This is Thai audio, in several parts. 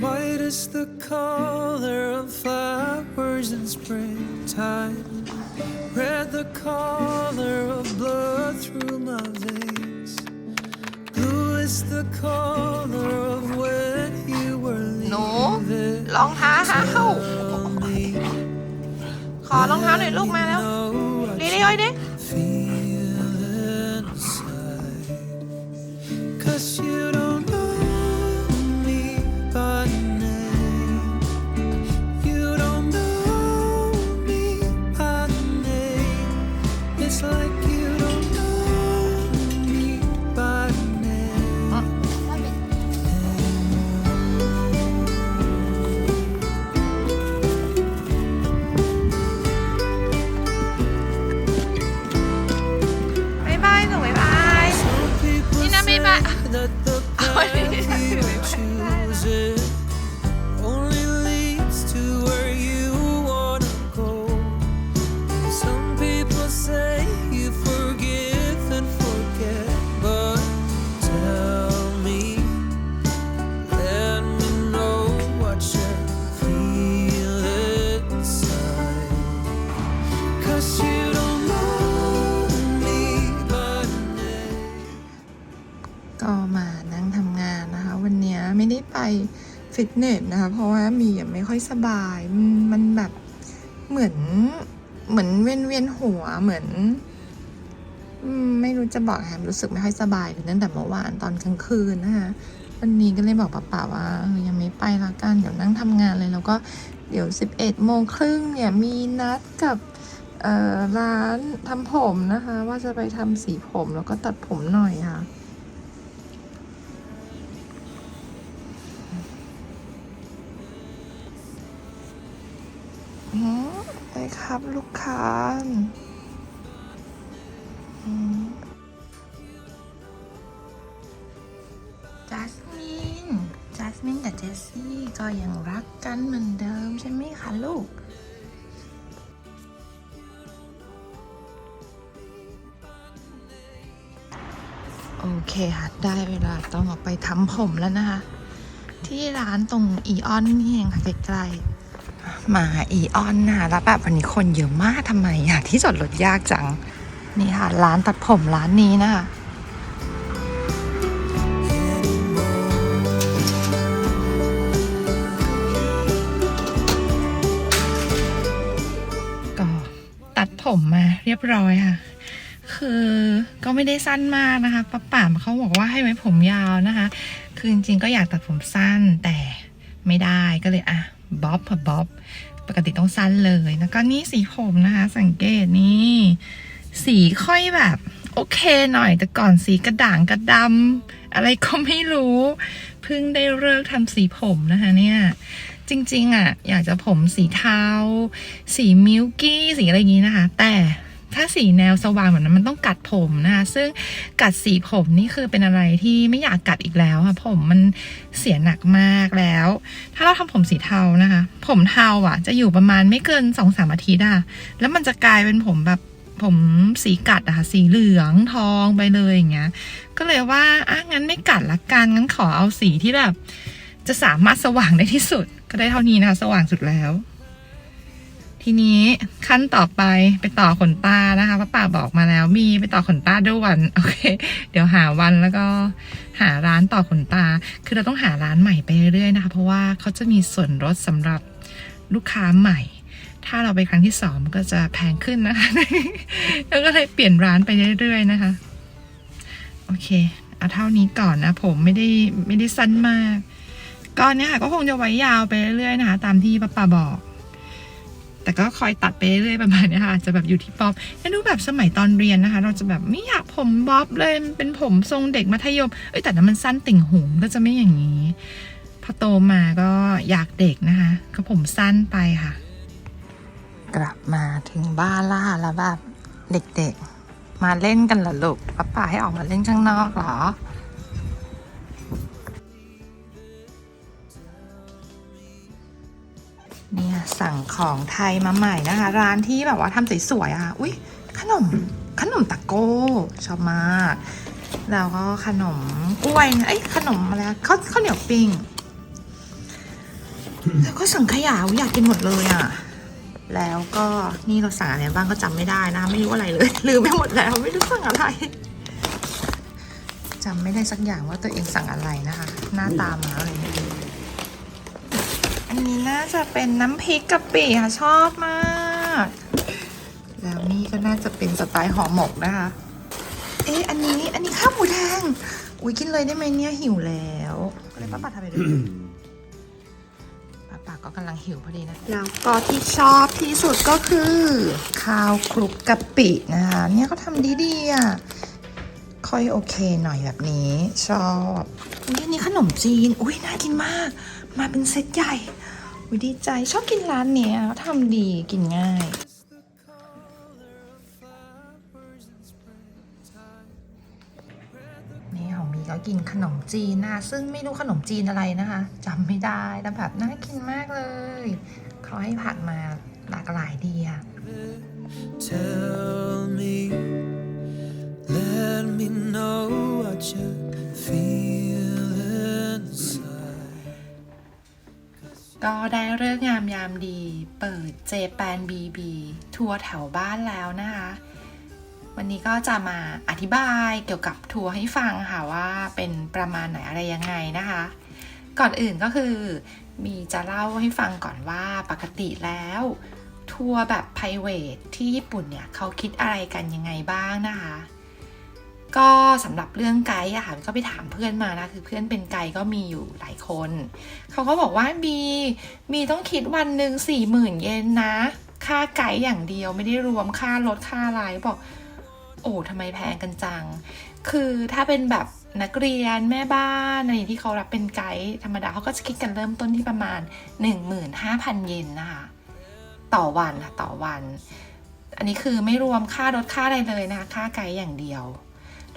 White is the color of flowers in springtime. Red the color of blood through my veins. Blue is the color of when you were หนู leaving. รองเท้า Tell me ขอรองเท้าหน่อยลูกมาแล้ว know what ดีดีโอ้ยดิ feel The ฟิตเนสนะคะ เพราะว่ามีไม่ค่อยสบายมันแบบเหมือนเหมือนเวียนเวียนหัวเหมือนไม่รู้จะบอกแฮมรู้สึกไม่ค่อยสบายเลยตั้งแต่เมื่อวานตอนกลางคืนนะคะวันนี้ก็เลยบอกป้าๆว่ายังไม่ไปละกันเดี๋ยวนั่งทำงานเลย แล้วก็เดี๋ยว 11โมงครึ่งเนี่ยมีนัดกับร้านทำผมนะคะ ว่าจะไปทำสีผมแล้วก็ตัดผมหน่อยค่ะ ครับลูกค้าจัสมิน จัสมินกับเจสซี่ก็ยังรักกันเหมือนเดิมใช่ไหมคะลูกโอเคค่ะ ได้เวลาต้องออกไปทำผมแล้วนะคะ ที่ร้านตรงอีออนนี่เองค่ะใกล้ๆ มาอีออนนะคะแล้วแบบวันนี้คนเยอะมากทำไมอะที่จอดรถยากจัง นี่ค่ะ ร้านตัดผมร้านนี้นะคะก็ตัดผมมาเรียบร้อยค่ะ คือก็ไม่ได้สั้นมากนะคะป้าป่ามเขาบอกว่าให้ไว้ผมยาวนะคะ คือจริงๆก็อยากตัดผมสั้นแต่ไม่ได้ก็เลยอะ บ๊อบค่ะบ๊อบปกติต้องสั้นเลย แล้วก็นี่สีผมนะคะ สังเกตนี่ สีค่อยแบบ โอเคหน่อย แต่ก่อนสีกระด่างกระดำอะไรก็ไม่รู้ เพิ่งได้เลิกทำสีผมนะคะเนี่ย จริง ๆอะ อยากจะผมสีเทา สีมิลกี้ สีอะไรอย่างนี้นะคะ แต่ ถ้าสีแนวสว่างแบบนั้นมันต้องกัดผมนะคะซึ่งกัดสีผมนี่คือเป็นอะไรที่ไม่อยากกัดอีกแล้วค่ะผมมันเสียหนักมากแล้ว ถ้าเราทำผมสีเทานะคะ ผมเทาอะ จะอยู่ประมาณไม่เกินสองสามอาทิตย์อะแล้วมันจะกลายเป็นผมแบบผมสีกัดอะค่ะสีเหลืองทองไปเลยอย่างเงี้ย ก็เลยว่าอะงั้นไม่กัดละกันงั้นขอเอาสีที่แบบ จะสามารถสว่างได้ที่สุด ก็ได้เท่านี้นะคะสว่างสุดแล้ว ทีนี้ขั้นต่อไปไปต่อขนตานะคะป้าป่าบอกมาแล้วมีไปต่อขนตาด้วยวันโอเค เดี๋ยวหาวันแล้วก็หาร้านต่อขนตา คือเราต้องหาร้านใหม่ไปเรื่อยๆนะคะ เพราะว่าเขาจะมีส่วนลดสำหรับลูกค้าใหม่ ถ้าเราไปครั้งที่สองก็จะแพงขึ้นนะคะ แล้วก็เลยเปลี่ยนร้านไปเรื่อยๆนะคะ โอเค เอาเท่านี้ก่อนนะผมไม่ได้ไม่ได้สั้นมาก ก็เนี่ยค่ะก็คงจะไว้ยาวไปเรื่อยๆนะคะ ตามที่ป้าป่าบอก แต่ก็คอยตัดไปเรื่อยประมาณนี้ค่ะจะแบบอยู่ที่ป๊อปแล้วดูแบบสมัยตอนเรียนนะคะ เราจะแบบไม่อยากผมบ๊อบเลยเป็นผมทรงเด็กมัธยมเอ้ยแต่นั้นมันสั้นติ่งหูก็จะไม่อย่างนี้พอโตมาก็อยากเด็กนะคะ ก็ผมสั้นไปค่ะ กลับมาถึงบ้านล่าแล้วแบบเด็กๆ มาเล่นกันเหรอลูกป้าป่าให้ออกมาเล่นข้างนอกเหรอ เนี่ยสั่งของไทยมาใหม่นะคะ ร้านที่แบบว่าทำสวยๆอะอุ้ยขนมขนมตะโก้ชอบมากแล้วก็ขนมกล้วยนะเอ้ยขนมอะไรข้าวข้าวเหนียวปิ้งแล้วก็สั่งขยาอุ๊ยอยากกินหมดเลยอะ แล้วก็นี่เราสั่งอะไรบ้างก็จำไม่ได้นะ ไม่รู้อะไรเลยลืมไปหมดแล้วไม่รู้สั่งอะไรจำไม่ได้สักอย่างว่าตัวเองสั่งอะไรนะคะ หน้าตามาอะไรไม่รู้ อันนี้น่าจะเป็นน้ำพริกกะปิค่ะชอบมาก แล้วนี่ก็น่าจะเป็นสไตล์ห่อหมกนะคะ เอ๊ะอันนี้อันนี้ข้าวหมูแดง อุ้ยกินเลยได้ไหมเนี่ยหิวแล้วก็เลยป้าปัดทำไปด้วยป้าปาก็กำลังหิวพอดีนะ แล้วก็ที่ชอบที่สุดก็คือ ข้าวคลุกกะปินะคะ เนี่ยเขาทำดีๆอะค่อยโอเคหน่อยแบบนี้ ชอบอุ๊ยอันนี้ขนมจีน อุ้ยน่ากินมาก มาเป็นเซตใหญ่อุ้ยดีใจชอบกินร้านเนี้ยเขาทำดีกินง่าย นี่ของมีก็กินขนมจีนนะซึ่งไม่รู้ขนมจีนอะไรนะคะจำไม่ได้แต่แบบน่ากินมากเลยเขาให้ผักมาหลากหลายดีอะ Tell me, let me know what you feel ก็ได้เลิกษ์งามยามดีเปิดเจแปนบีบีทัวร์แถวบ้านแล้วนะคะ วันนี้ก็จะมาอธิบายเกี่ยวกับทัวร์ให้ฟังค่ะว่าเป็นประมาณไหนอะไรยังไงนะคะ ก่อนอื่นก็คือมีจะเล่าให้ฟังก่อนว่าปกติแล้ว ทัวร์แบบ p r i v a t ที่ญี่ปุ่นเนี่ยเขาคิดอะไรกันยังไงบ้างนะคะ ก็สำหรับเรื่องไกด์อะค่ะก็ไปถามเพื่อนมานะคือเพื่อนเป็นไกด์ก็มีอยู่หลายคน เขาก็บอกว่าบีบีต้องคิดวันหนึ่งสี่หมื่นเยนนะ ค่าไกด์อย่างเดียวไม่ได้รวมค่ารถค่าอะไรบอก โอ้ทำไมแพงกันจัง คือถ้าเป็นแบบนักเรียนแม่บ้านอะไรที่เขารับเป็นไกด์ธรรมดาเขาก็จะคิดกันเริ่มต้นที่ประมาณ 15,000 เยนนะคะต่อวันค่ะต่อวัน อันนี้คือไม่รวมค่ารถค่าอะไรเลยนะคะค่าไกด์อย่างเดียว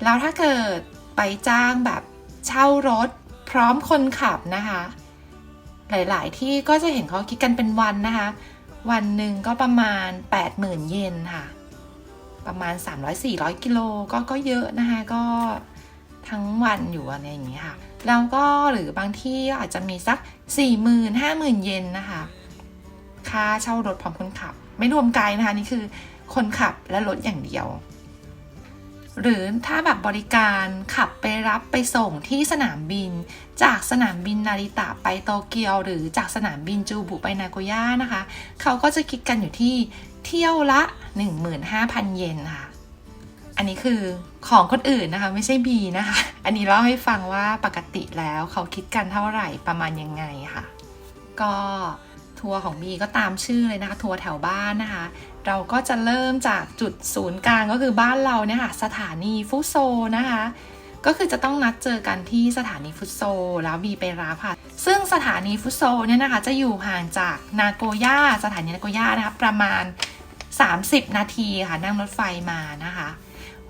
แล้วถ้าเกิดไปจ้างแบบเช่ารถพร้อมคนขับนะคะ หลายๆ ที่ก็จะเห็นเขาคิดกันเป็นวันนะคะ วันหนึ่งก็ประมาณ 80,000 เยนค่ะ ประมาณ 300-400 กิโลก็ก็เยอะนะคะ ก็ทั้งวันอยู่อะไรอย่างนี้ค่ะแล้วก็หรือบางที่อาจจะมีสัก 40,000 50,000เยนนะคะ ค่าเช่ารถพร้อมคนขับ ไม่รวมไกด์นะคะ นี่คือคนขับและรถอย่างเดียว หรือถ้าแบบบริการขับไปรับไปส่งที่สนามบิน จากสนามบินนาริตะไปโตเกียว หรือจากสนามบินจูบุไปนาโกย่านะคะ เขาก็จะคิดกันอยู่ที่เที่ยวละ 15,000 เยนค่ะอันนี้คือของคนอื่นนะคะไม่ใช่บีนะคะ อันนี้เล่าให้ฟังว่าปกติแล้วเขาคิดกันเท่าไหร่ประมาณยังไงค่ะ ก็ทัวร์ของบีก็ตามชื่อเลยนะคะ ทัวร์แถวบ้านนะคะ เราก็จะเริ่มจากจุดศูนย์กลางก็คือบ้านเราเนี่ยค่ะสถานีฟุโซนะคะ ก็คือจะต้องนัดเจอกันที่สถานีฟุโซแล้วบีไปรับค่ะ ซึ่งสถานีฟุโซเนี่ยนะคะจะอยู่ห่างจากนาโกย่าสถานีนาโกย่านะคะประมาณ 30 นาทีค่ะนั่งรถไฟมานะคะ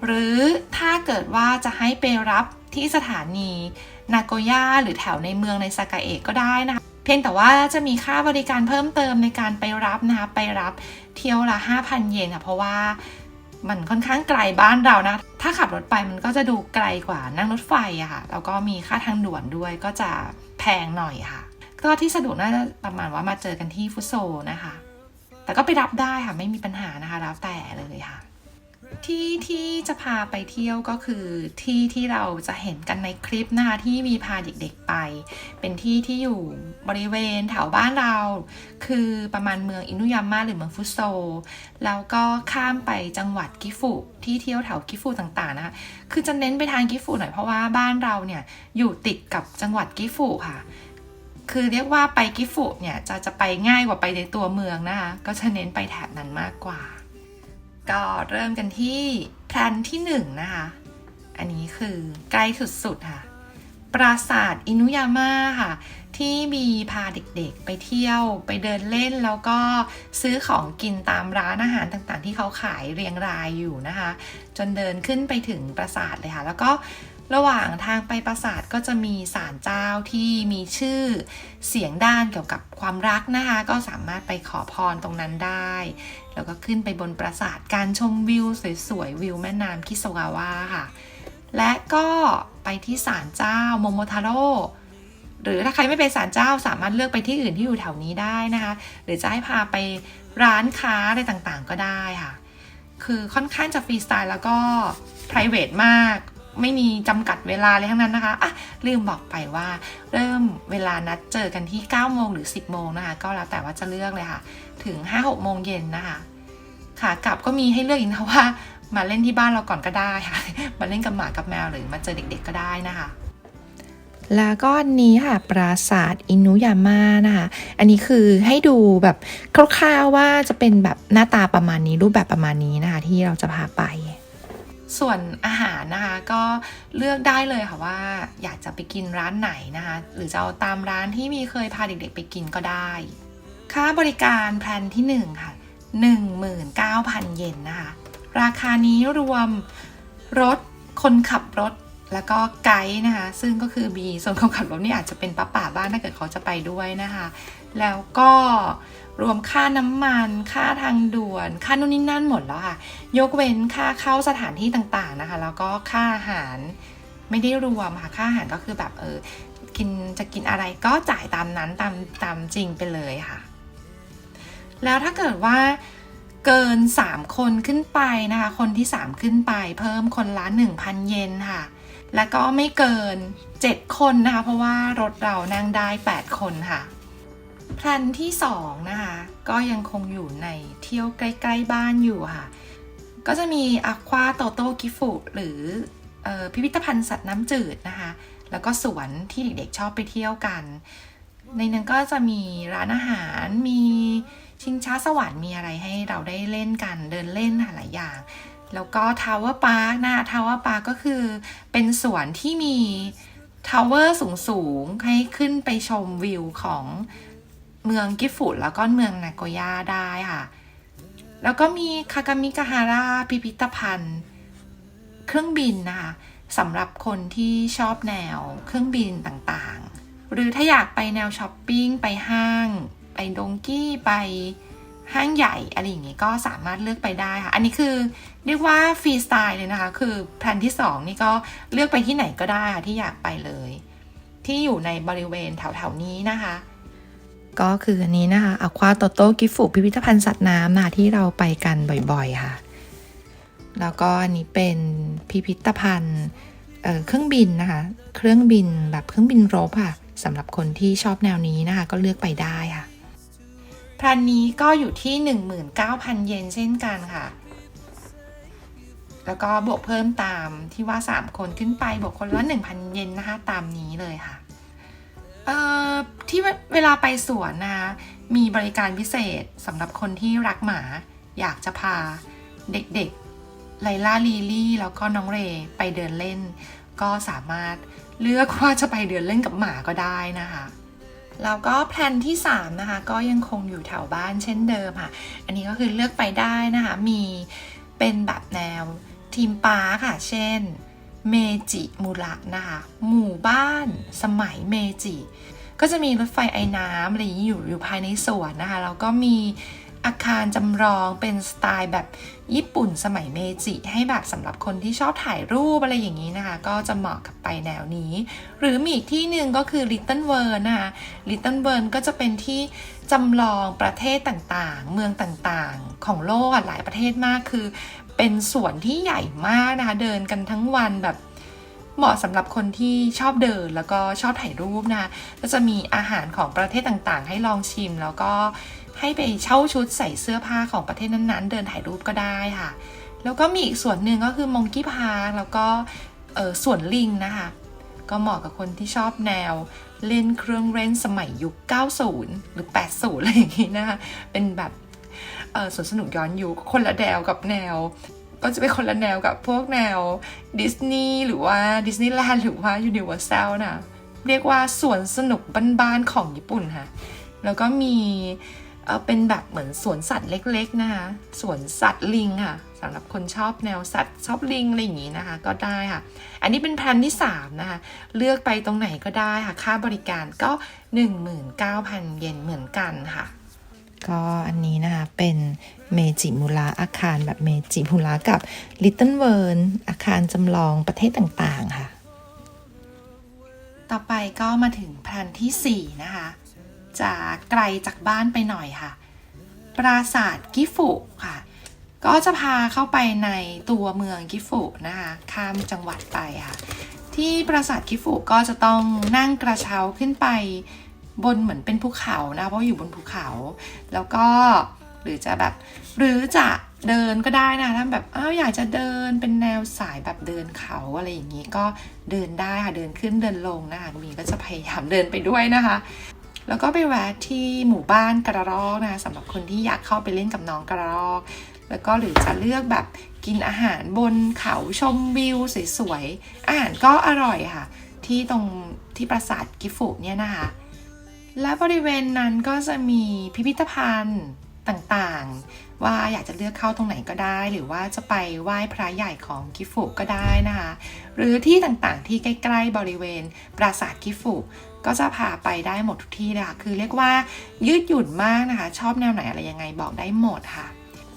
หรือถ้าเกิดว่าจะให้ไปรับที่สถานีนาโกย่าหรือแถวในเมืองในซากาเอะก็ได้นะคะเพียงแต่ว่าจะมีค่าบริการเพิ่มเติมในการไปรับนะคะไปรับ เที่ยวละ 5,000 เยนค่ะเพราะว่ามันค่อนข้างไกลบ้านเรานะ ถ้าขับรถไปมันก็จะดูไกลกว่านั่งรถไฟอะค่ะ แล้วก็มีค่าทางด่วนด้วยก็จะแพงหน่อยค่ะ ก็ที่สะดวกน่าจะประมาณว่ามาเจอกันที่ฟุโซนะคะ แต่ก็ไปรับได้ค่ะ ไม่มีปัญหานะคะแล้วแต่เลยค่ะ ที่ที่จะพาไปเที่ยวก็คือที่ที่เราจะเห็นกันในคลิปนะคะที่มีพาเด็กๆไป เป็นที่ที่อยู่บริเวณแถวบ้านเรา คือประมาณเมืองอินุยาม่าหรือเมืองฟุโซ แล้วก็ข้ามไปจังหวัดกิฟุที่เที่ยวแถวกิฟุต่างๆนะคะคือจะเน้นไปทางกิฟุหน่อยเพราะว่าบ้านเราเนี่ยอยู่ติดกับจังหวัดกิฟุค่ะคือเรียกว่าไปกิฟุเนี่ยจะจะไปง่ายกว่าไปในตัวเมืองนะคะก็จะเน้นไปแถบนั้นมากกว่า ก็เริ่มกันที่แพลนที่หนึ่งนะคะ อันนี้คือใกล้สุดๆค่ะ ปราสาทอินุยาม่าค่ะ ที่มีพาเด็กๆไปเที่ยวไปเดินเล่นแล้วก็ซื้อของกินตามร้านอาหารต่างๆ ที่เขาขายเรียงรายอยู่นะคะ จนเดินขึ้นไปถึงปราสาทเลยค่ะ แล้วก็ ระหว่างทางไปปราสาทก็จะมีศาลเจ้าที่มีชื่อเสียงด้านเกี่ยวกับความรักนะคะ ก็สามารถไปขอพรตรงนั้นได้ แล้วก็ขึ้นไปบนปราสาทการชมวิวสวยๆวิวแม่น้ำคิโซกาวะค่ะ และก็ไปที่ศาลเจ้าโมโมทาโร่หรือถ้าใครไม่ไปศาลเจ้าสามารถเลือกไปที่อื่นที่อยู่แถวนี้ได้นะคะ หรือจะให้พาไปร้านค้าอะไรต่างๆก็ได้ค่ะ คือค่อนข้างจะฟรีสไตล์แล้วก็ p r i v a t มาก ไม่มีจำกัดเวลาเลยทั้งนั้นนะคะ อะ ลืมบอกไปว่า เริ่มเวลานัดเจอกันที่ 9 โมงหรือ 10 โมงนะคะ ก็แล้วแต่ว่าจะเลือกเลยค่ะ ถึง 5-6 โมงเย็นนะคะ ค่ะ กลับก็มีให้เลือกอีกนะว่า มาเล่นที่บ้านเราก่อนก็ได้ค่ะ มาเล่นกับหมากับแมวหรือมาเจอเด็กๆก็ได้นะคะแล้วก็อันนี้ค่ะ ปราสาทอินุยาม่านะคะ อันนี้คือให้ดูแบบคร่าวๆว่าจะเป็นแบบหน้าตาประมาณนี้รูปแบบประมาณนี้นะคะ ที่เราจะพาไป ส่วนอาหารนะคะก็เลือกได้เลยค่ะว่าอยากจะไปกินร้านไหนนะคะ หรือจะเอาตามร้านที่มีเคยพาเด็กๆไปกินก็ได้ ค่าบริการแพลนที่ 1 ค่ะ 19,000 เยนนะคะ ราคานี้รวมรถคนขับรถแล้วก็ไกด์นะคะ ซึ่งก็คือบีส่วนคนขับรถนี่อาจจะเป็นป้าป่าบ้านถ้าเกิดเขาจะไปด้วยนะคะ แล้วก็ รวมค่าน้ำมัน ค่าทางด่วน ค่านู่นนี่นั่นหมดแล้วค่ะ ยกเว้นค่าเข้าสถานที่ต่างๆนะคะ แล้วก็ค่าอาหารไม่ได้รวมค่ะ ค่าอาหารก็คือแบบเออ กินจะกินอะไรก็จ่ายตามนั้นตามตามจริงไปเลยค่ะ แล้วถ้าเกิดว่าเกิน 3 คนขึ้นไปนะคะ คนที่ 3 ขึ้นไป เพิ่มคนละ 1,000 เยนค่ะ แล้วก็ไม่เกิน 7 คนนะคะ เพราะว่ารถเรานั่งได้ 8 คนค่ะ แพลนที่2นะคะ ก็ยังคงอยู่ในเที่ยวใกล้ๆบ้านอยู่ค่ะ ก็จะมีอควาโตโตกิฟุหรือเออพิพิธภัณฑ์สัตว์น้ำจืดนะคะ แล้วก็สวนที่เด็กๆชอบไปเที่ยวกัน ในนั้นก็จะมีร้านอาหาร มีชิงช้าสวรรค์ มีอะไรให้เราได้เล่นกัน เดินเล่นหลายอย่าง แล้วก็ทาวเวอร์พาร์คนะทาวเวอร์พาร์คก็คือเป็นสวนที่มีทาวเวอร์สูงๆ ให้ขึ้นไปชมวิวของ เมืองกิฟุแล้วก็เมืองนาโกย่าได้ค่ะ แล้วก็มีคากามิกาฮาระพิพิธภัณฑ์ เครื่องบินนะคะสำหรับคนที่ชอบแนวเครื่องบินต่างๆ หรือถ้าอยากไปแนวช้อปปิ้ง ไปห้าง ไปดงกี้ไปห้างใหญ่อะไรอย่างงี้ก็สามารถเลือกไปได้ค่ะ อันนี้คือเรียกว่าฟรีสไตล์เลยนะคะ คือแผนที่ 2 นี่ก็เลือกไปที่ไหนก็ได้ค่ะที่อยากไปเลย ที่อยู่ในบริเวณแถวๆนี้นะคะ ก็คืออันนี้นะคะอควาโตโต้กิฟุพิพิธภัณฑ์สัตว์น้ำนะที่เราไปกันบ่อยๆค่ะ แล้วก็อันนี้เป็นพิพิธภัณฑ์เครื่องบินนะคะ เครื่องบินแบบเครื่องบินรบค่ะสำหรับคนที่ชอบแนวนี้นะคะ ก็เลือกไปได้ค่ะแพลนนี้ก็อยู่ที่ 19,000 เยนเช่นกันค่ะ แล้วก็บวกเพิ่มตามที่ว่า 3 คนขึ้นไปบวกคนละ 1,000 เยนนะคะ ตามนี้เลยค่ะ เอ่อที่เวลาไปสวนนะคะมีบริการพิเศษสำหรับคนที่รักหมา อยากจะพาเด็กๆไลล่าลีลี่ แล้วก็น้องเรไปเดินเล่น ก็สามารถเลือกว่าจะไปเดินเล่นกับหมาก็ได้นะคะแล้วก็แพลนที่ 3 นะคะ ก็ยังคงอยู่แถวบ้านเช่นเดิมค่ะ อันนี้ก็คือเลือกไปได้นะคะ มีเป็นแบบแนวทีมปาร์ค่ะ เช่น เมจิมูระนะคะหมู่บ้านสมัยเมจิ ก็จะมีรถไฟไอ้น้ำอะไรอย่างนี้อยู่อยู่ภายในสวนนะคะแล้วก็มีอาคารจำลองเป็นสไตล์แบบญี่ปุ่นสมัยเมจิ ให้แบบสำหรับคนที่ชอบถ่ายรูปอะไรอย่างนี้นะคะ ก็จะเหมาะกับไปแนวนี้ หรือมีอีกที่หนึ่งก็คือ Little World นะคะ Little World ก็จะเป็นที่จำลองประเทศต่างๆ เมืองต่างๆ ของโลกหลายประเทศมากคือ เป็นสวนที่ใหญ่มากนะคะเดินกันทั้งวันแบบเหมาะสำหรับคนที่ชอบเดินแล้วก็ชอบถ่ายรูปนะคะก็จะมีอาหารของประเทศต่างๆ ให้ลองชิม แล้วก็ให้ไปเช่าชุดใส่เสื้อผ้าของประเทศนั้นๆ เดินถ่ายรูปก็ได้ค่ะ แล้วก็มีอีกส่วนหนึ่งก็คือมงกี้พาร์แล้วก็เออสวนลิงนะคะ ก็เหมาะกับคนที่ชอบแนว เล่นเครื่องเล่นสมัยยุค 90 หรือ 80 อะไรอย่างนี้นะคะ เป็นแบบ สวนสนุกย้อนยุคคนละแนวกับแนว ก็จะเป็นคนละแนวกับพวกแนวดิสนีย์หรือว่าดิสนีย์แลนด์หรือว่ายูนิเวอร์แซลนะเรียกว่าสวนสนุกบ้านๆของญี่ปุ่นค่ะ แล้วก็มีเออเป็นแบบเหมือนสวนสัตว์เล็กๆนะคะสวนสัตว์ลิงค่ะสำหรับคนชอบแนวสัตว์ชอบลิงอะไรอย่างนี้นะคะ ก็ได้ค่ะ อันนี้เป็นแพลนที่3นะคะเลือกไปตรงไหนก็ได้ค่ะ ค่าบริการก็ 19,000 เยนเหมือนกันค่ะ ก็อันนี้นะคะ เป็นเมจิมูระอาคารแบบเมจิมูระกับ Little w o r l d อาคารจำลองประเทศต่างๆค่ะ ต่อไปก็มาถึงแพลนที่ 4 นะคะ จะไกลจากบ้านไปหน่อยค่ะ ปราสาทกิฟุค่ะ ก็จะพาเข้าไปในตัวเมืองกิฟุนะคะ ข้ามจังหวัดไปค่ะ ที่ปราสาทกิฟุก็จะต้องนั่งกระเช้าขึ้นไป บนเหมือนเป็นภูเขานะเพราะอยู่บนภูเขา แล้วก็หรือจะแบบ หรือจะเดินก็ได้นะถ้าแบบอ้าวอยากจะเดินเป็นแนวสายแบบเดินเขาอะไรอย่างนี้ก็เดินได้ค่ะเดินขึ้นเดินลงนะคะมีก็จะพยายามเดินไปด้วยนะคะ แล้วก็ไปแวะที่หมู่บ้านกระรอกนะคะสำหรับคนที่อยากเข้าไปเล่นกับน้องกระรอก แล้วก็หรือจะเลือกแบบกินอาหารบนเขาชมวิวสวยๆอาหารก็อร่อยค่ะ ที่ตรงที่ปราสาทกิฟุเนี่ยนะคะ และบริเวณนั้นก็จะมีพิพิธภัณฑ์ต่างๆ ว่าอยากจะเลือกเข้าตรงไหนก็ได้ หรือว่าจะไปไหว้พระใหญ่ของกิฟุก็ได้นะคะ หรือที่ต่างๆที่ใกล้ ๆ บริเวณปราสาทกิฟุก็จะพาไปได้หมดทุกที่เลยค่ะคือเรียกว่ายืดหยุ่นมากนะคะ ชอบแนวไหนอะไรยังไงบอกได้หมดค่ะ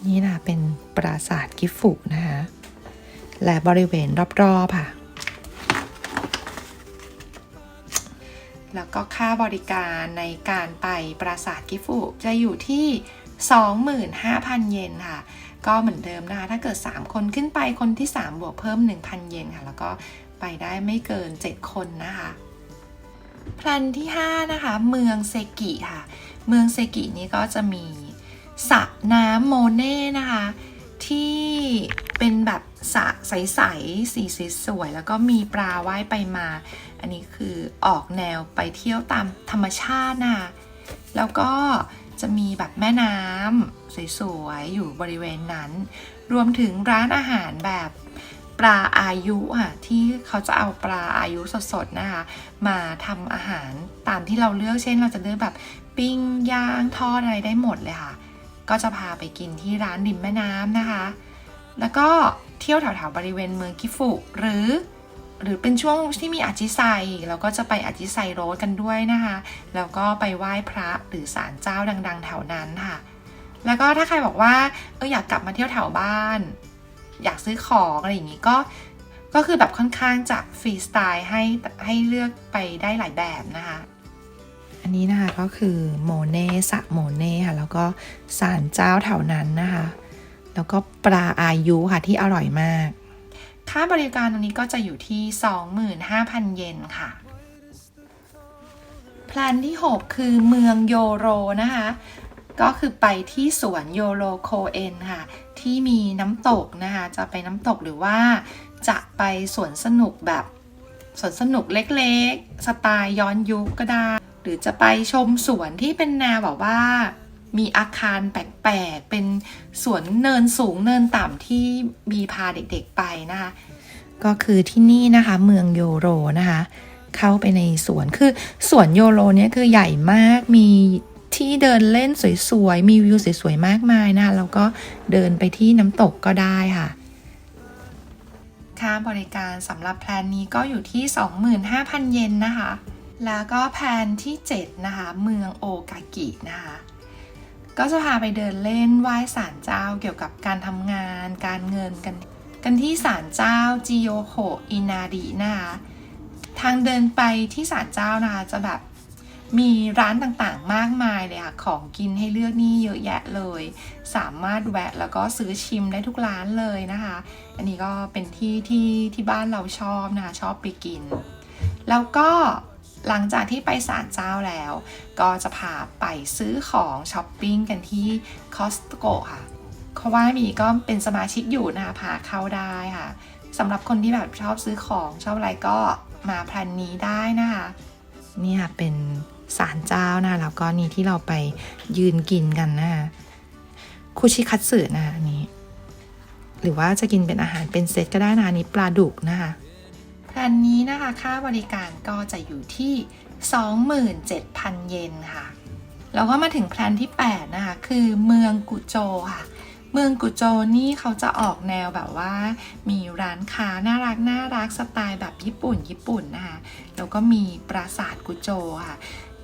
นี่นะเป็นปราสาทกิฟุนะคะ และบริเวณรอบๆค่ะ แล้วก็ค่าบริการในการไปปราสาทกิฟุจะอยู่ที่ 25,000 เยนค่ะ ก็เหมือนเดิมนะคะ ถ้าเกิด 3 คนขึ้นไปคนที่ 3 บวกเพิ่ม 1,000 เยนค่ะ แล้วก็ไปได้ไม่เกิน 7 คนนะคะแพลนที่ 5 นะคะ เมืองเซกิค่ะ เมืองเซกินี้ก็จะมีสระน้ำโมเน่นะคะ เป็นแบบสะใสๆสีสวยๆแล้วก็มีปลาว่ายไปมา อันนี้คือออกแนวไปเที่ยวตามธรรมชาตินะคะแล้วก็จะมีแบบแม่น้ำสวยๆอยู่บริเวณนั้น รวมถึงร้านอาหารแบบปลาอายุค่ะที่เขาจะเอาปลาอายุสดๆนะคะ มาทำอาหารตามที่เราเลือกเช่นเราจะเลือกแบบปิ้งย่างทอดอะไรได้หมดเลยค่ะ ก็จะพาไปกินที่ร้านริมแม่น้ำนะคะ แล้วก็เที่ยวแถวๆบริเวณเมืองกิฟุหรือ หรือเป็นช่วงที่มีอาจิไซเราก็จะไปอาจิไซโรดกันด้วยนะคะแล้วก็ไปไหว้พระหรือศาลเจ้าดัง ๆ แถวนั้นค่ะ แล้วก็ถ้าใครบอกว่าเอออยากกลับมาเที่ยวแถวบ้าน อยากซื้อของอะไรอย่างนี้ก็ก็คือแบบค่อนข้างจะฟรีสไตล์ให้ให้เลือกไปได้หลายแบบนะคะ อันนี้นะคะก็คือโมเน่สะโมเน่ค่ะ แล้วก็ศาลเจ้าแถวนั้นนะคะ แล้วก็ปลาอายุค่ะที่อร่อยมาก ค่าบริการตรงนี้ก็จะอยู่ที่ 25,000 เยนค่ะแพลนที่ 6 คือเมืองโยโรนะคะ ก็คือไปที่สวนโยโรโคเอนค่ะ ที่มีน้ำตกนะคะ จะไปน้ำตกหรือว่าจะไปสวนสนุกแบบสวนสนุกเล็กๆ สไตล์ย้อนยุคก็ได้ หรือจะไปชมสวนที่เป็นแนวแบบว่า มีอาคารแปลกๆ เป็นสวนเนินสูงเนินต่ำที่มีพาเด็กๆไปนะคะ ก็คือที่นี่นะคะเมืองโยโรนะคะ เข้าไปในสวนคือสวนโยโรเนี่ยคือใหญ่มากมีที่เดินเล่นสวยๆ มีวิวสวยๆ มากมายนะคะแล้วก็เดินไปที่น้ำตกก็ได้ค่ะ ค่าบริการสำหรับแพลนนี้ก็อยู่ที่ 25,000 เยนนะคะ แล้วก็แพลนที่ 7 นะคะ เมืองโอกากินะคะ ก็จะพาไปเดินเล่นไหว้ศาลเจ้าเกี่ยวกับการทำงาน การเงินกัน กันที่ศาลเจ้าจิโยโฮอินาดินะคะทางเดินไปที่ศาลเจ้านะคะจะแบบมีร้านต่างๆ มากมายเลยค่ะ ของกินให้เลือกนี่เยอะแยะเลย สามารถแวะแล้วก็ซื้อชิมได้ทุกร้านเลยนะคะ อันนี้ก็เป็นที่ที่ที่บ้านเราชอบนะคะ ชอบไปกิน แล้วก็ หลังจากที่ไปศาลเจ้าแล้ว ก็จะพาไปซื้อของช้อปปิ้งกันที่คอสโกค่ะเขาว่ามีก็เป็นสมาชิกอยู่นะคะพาเข้าได้ค่ะสำหรับคนที่แบบชอบซื้อของชอบอะไรก็มาแพลนนี้ได้นะคะเนี่ยเป็นศาลเจ้านะแล้วก็นี่ที่เราไปยืนกินกันนะคุชิคัตสึนะนี้หรือว่าจะกินเป็นอาหารเป็นเซตก็ได้นะนนี้ปลาดุกนะคะ แพลนนี้นะคะค่าบริการก็จะอยู่ที่ 27,000 เยนค่ะ แล้วก็มาถึงแพลนที่ 8 นะคะ คือเมืองกุโจค่ะ เมืองกุโจนี่เขาจะออกแนวแบบว่า มีร้านค้าน่ารักน่ารักสไตล์แบบญี่ปุ่น ญี่ปุ่นนะคะ แล้วก็มีปราสาทกุโจค่ะ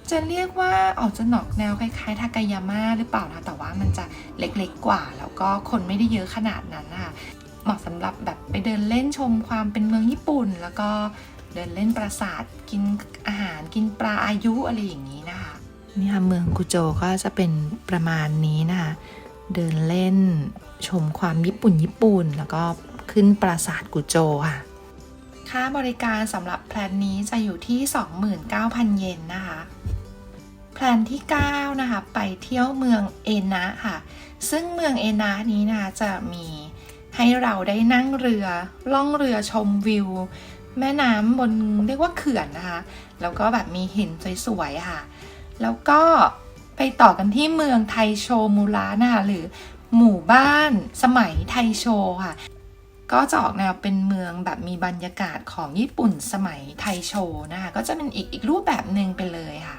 จะเรียกว่าออกจะหนอกแนวคล้ายๆทากายาม่าหรือเปล่านะแต่ว่ามันจะเล็กๆกว่า แล้วก็คนไม่ได้เยอะขนาดนั้นนะคะ เหมาะสำหรับแบบไปเดินเล่นชมความเป็นเมืองญี่ปุ่น แล้วก็เดินเล่นปราสาทกินอาหารกินปลาอายุอะไรอย่างนี้นะคะนี่ค่ะเมืองกุโจก็จะเป็นประมาณนี้นะคะเดินเล่นชมความญี่ปุ่นญี่ปุ่น แล้วก็ขึ้นปราสาทกุโจค่ะ ค่าบริการสำหรับแพลนนี้จะอยู่ที่ 29,000 เยนนะคะ แพลนที่ 9 นะคะ ไปเที่ยวเมืองเอนะค่ะ ซึ่งเมืองเอนะนี้นะคะจะมี ให้เราได้นั่งเรือ ล่องเรือชมวิว แม่น้ำบนเรียกว่าเขื่อนนะคะ แล้วก็แบบมีหินสวยๆค่ะ แล้วก็ไปต่อกันที่เมืองไทโชมูระนะคะหรือหมู่บ้านสมัยไทโชค่ะ ก็จะออกแนวเป็นเมืองแบบมีบรรยากาศของญี่ปุ่นสมัยไทโชนะคะ ก็จะเป็นอีกอีกรูปแบบหนึ่งไปเลยค่ะ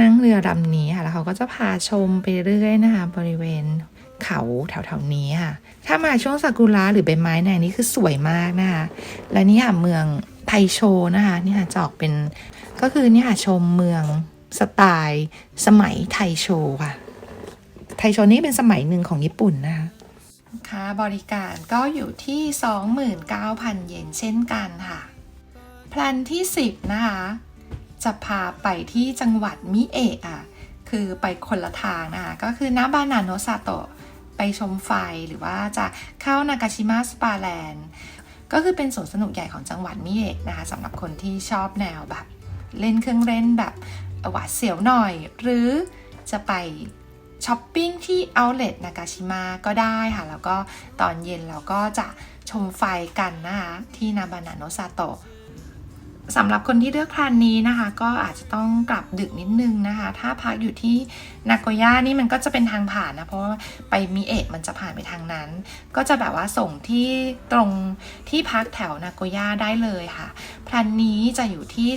นั่งเรือลำนี้ค่ะ แล้วเขาก็จะพาชมไปเรื่อยนะคะ บริเวณ เขาแถวๆนี้ค่ะ ถ้ามาช่วงซากุระหรือใบไม้แดงนี่คือสวยมากนะคะ และนี่ค่ะเมืองไทโชนะคะนี่ค่ะจะออกเป็นก็คือนี่ค่ะชมเมืองสไตล์สมัยไทโชค่ะ ไทโชนี่เป็นสมัยหนึ่งของญี่ปุ่นนะคะค่าบริการก็อยู่ที่ 29,000 เยนเช่นกันค่ะ แพลนที่ 10 นะคะ จะพาไปที่จังหวัดมิเอะอะ คือไปคนละทางนะคะ ก็คือนาบานาโนซาโตะ ไปชมไฟหรือว่าจะเข้านากาชิมะสปาแลนด์ก็คือเป็นสวนสนุกใหญ่ของจังหวัดมิเอะนะคะสำหรับคนที่ชอบแนวแบบ เล่นเครื่องเล่นแบบหวาดเสียวหน่อย หรือจะไปช้อปปิ้งที่ Outlet นากาชิมะก็ได้ค่ะ แล้วก็ตอนเย็นเราก็จะชมไฟกันนะคะที่นาบานาโนซาโตะ สำหรับคนที่เลือกพลนนี้นะคะ ก็อาจจะต้องกลับดึกนิดนึงนะคะ ถ้าพักอยู่ที่นาโกย่านี่มันก็จะเป็นทางผ่านนะ เพราะว่าไปมิเอะมันจะผ่านไปทางนั้น ก็จะแบบว่าส่งที่ตรงที่พักแถวนาโกย่าได้เลยค่ะพลนนี้จะอยู่ที่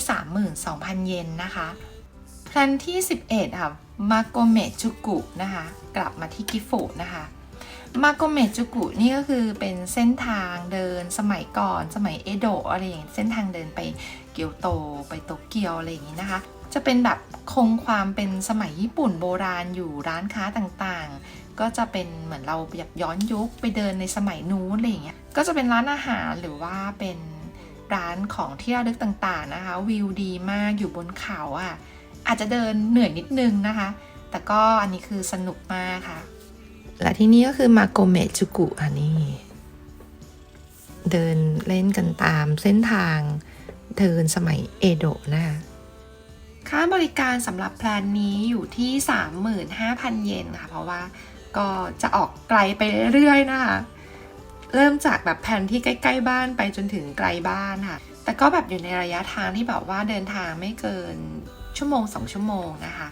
32,000 เยนนะคะพลนที่ 11 ค่ะมาโกเมจุกุนะคะ กลับมาที่กิฟุนะคะมาโกเมจุกุนี่ก็คือเป็นเส้นทางเดินสมัยก่อน สมัยเอโดะอะไรอย่างนี้เส้นทางเดินไป เกียวโตไปโตเกียวอะไรอย่างงี้นะคะ จะเป็นแบบคงความเป็นสมัยญี่ปุ่นโบราณอยู่ร้านค้าต่างๆ ก็จะเป็นเหมือนเราอยากย้อนยุคไปเดินในสมัยนู้นอะไรอย่างเงี้ยก็จะเป็นร้านอาหารหรือว่าเป็นร้านของที่ระลึกต่างๆนะคะ วิวดีมากอยู่บนเขาอะอาจจะเดินเหนื่อยนิดนึงนะคะ แต่ก็อันนี้คือสนุกมากค่ะ และที่นี่ก็คือมาโกเมจุกุอันนี้ เดินเล่นกันตามเส้นทาง เดินสมัยเอโดะนะคะค่าบริการสำหรับแพลนนี้อยู่ที่ 35,000 เยนค่ะ เพราะว่าก็จะออกไกลไปเรื่อยๆนะคะ เริ่มจากแบบแผนที่ใกล้ ๆ บ้านไปจนถึงไกลบ้านค่ะ แต่ก็แบบอยู่ในระยะทางที่แบบว่าเดินทางไม่เกินชั่วโมง 2 ชั่วโมงนะคะ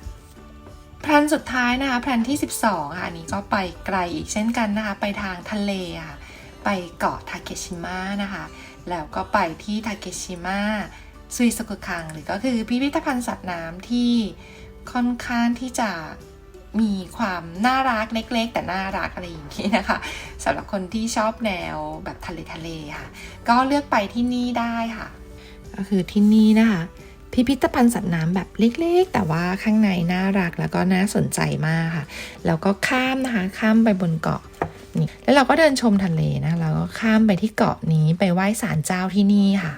แพลนสุดท้ายนะคะแพลนที่ 12 ค่ะอันนี้ก็ไปไกลอีกเช่นกันนะคะ ไปทางทะเลค่ะ ไปเกาะทาเกชิมะนะคะ แล้วก็ไปที่ทาเกชิมะซุยสกุคัง หรือก็คือพิพิธภัณฑ์สัตว์น้ำที่ค่อนข้างที่จะมีความน่ารักเล็ก ๆ แต่น่ารักอะไรอย่างนี้นะคะสำหรับคนที่ชอบแนวแบบทะเลทะเลค่ะ ก็เลือกไปที่นี่ได้ค่ะ ก็คือที่นี่นะคะ พิพิธภัณฑ์สัตว์น้ำแบบเล็ก ๆ แต่ว่าข้างในน่ารักแล้วก็น่าสนใจมากค่ะ แล้วก็ข้ามนะคะ ข้ามไปบนเกาะ นี่แล้วเราก็เดินชมทะเลนะแล้วก็ข้ามไปที่เกาะนี้ไปไหว้ศาลเจ้าที่นี่ค่ะ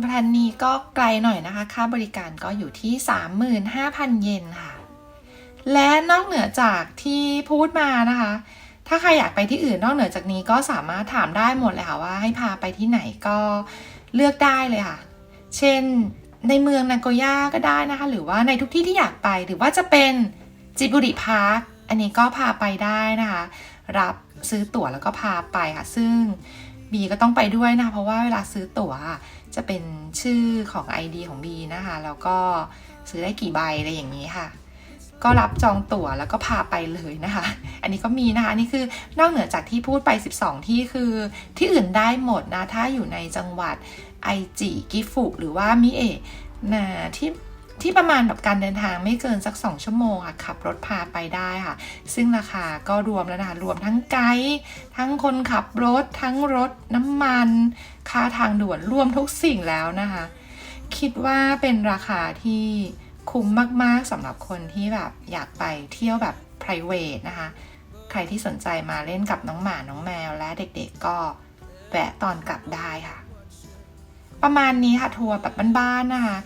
แพลนนี้ก็ไกลหน่อยนะคะ ค่าบริการก็อยู่ที่ 35,000 เยนค่ะ และนอกเหนือจากที่พูดมานะคะ ถ้าใครอยากไปที่อื่นนอกเหนือจากนี้ก็สามารถถามได้หมดเลยค่ะว่าให้พาไปที่ไหนก็เลือกได้เลยค่ะ เช่นในเมืองนาโกย่าก็ได้นะคะ หรือว่าในทุกที่ที่อยากไปหรือว่าจะเป็นจิบุริพาร์ค อันนี้ก็พาไปได้นะคะ รับซื้อตั๋วแล้วก็พาไปค่ะ ซึ่งบีก็ต้องไปด้วยนะ เพราะว่าเวลาซื้อตั๋วจะเป็นชื่อของ ID ของบีนะคะ แล้วก็ซื้อได้กี่ใบอะไรอย่างนี้ค่ะ ก็รับจองตั๋วแล้วก็พาไปเลยนะคะ อันนี้ก็มีนะคะนนี้คือนอกเหนือจากที่พูดไป 12 ที่คือที่อื่นได้หมดนะ ถ้าอยู่ในจังหวัดไอจิกิฟุหรือว่ามิเอะนะที่ ที่ประมาณแบบการเดินทางไม่เกินสัก 2 ชั่วโมงอะขับรถพาไปได้ค่ะ ซึ่งราคาก็รวมแล้วนะคะรวมทั้งไกด์ทั้งคนขับรถ ทั้งรถน้ำมัน ค่าทางด่วนรวมทุกสิ่งแล้วนะคะ คิดว่าเป็นราคาที่คุ้มมาก ๆสำหรับคนที่แบบอยากไปเที่ยวแบบ p r i v a t นะคะ ใครที่สนใจมาเล่นกับน้องหมา น้องแมวและเด็กๆก็แวะตอนกลับได้ค่ะ ประมาณนี้ค่ะทัวร์แบบบ้านๆนะคะ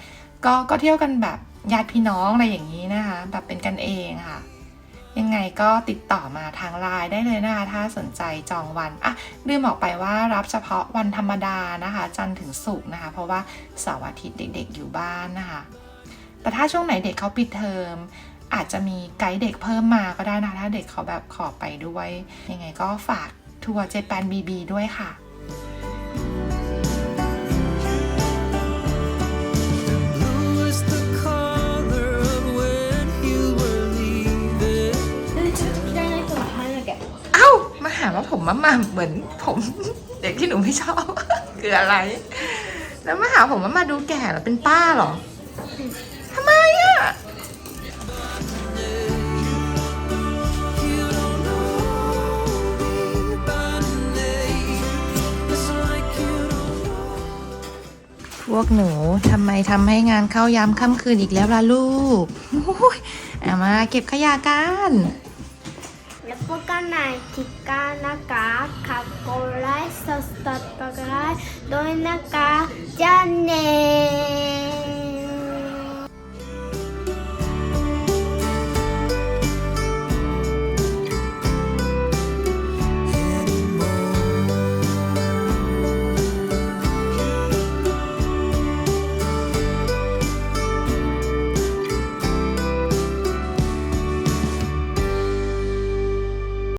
ก็ก็เที่ยวกันแบบญาติพี่น้องอะไรอย่างนี้นะคะ แบบเป็นกันเองค่ะ ยังไงก็ติดต่อมาทางไลน์ได้เลยนะคะ ถ้าสนใจจองวันอะลืมบอกไปว่ารับเฉพาะวันธรรมดานะคะ จันทร์ถึงศุกร์นะคะ เพราะว่าเสาร์อาทิตย์เด็ก ๆ อยู่บ้านนะคะ แต่ถ้าช่วงไหนเด็กเขาปิดเทอมอาจจะมีไกด์เด็กเพิ่มมาก็ได้นะคะถ้าเด็กเขาแบบขอไปด้วย ยังไงก็ฝากทัวร์เจแปนบีบีด้วยค่ะ หาว่าผมมามาเหมือนผมเด็กที่หนูไม่ชอบ คืออะไร แล้วมาหาผมว่ามาดูแก่หรอเป็นป้าหรอทำไมอะพวกหนูทำไมทำให้งานเข้ายามค่ำคืนอีกแล้วล่ะลูกอามาเก็บขยะกัน นายทิกานะคะขับโกไลสดสดโกไลโดยนะคะจ้าเน่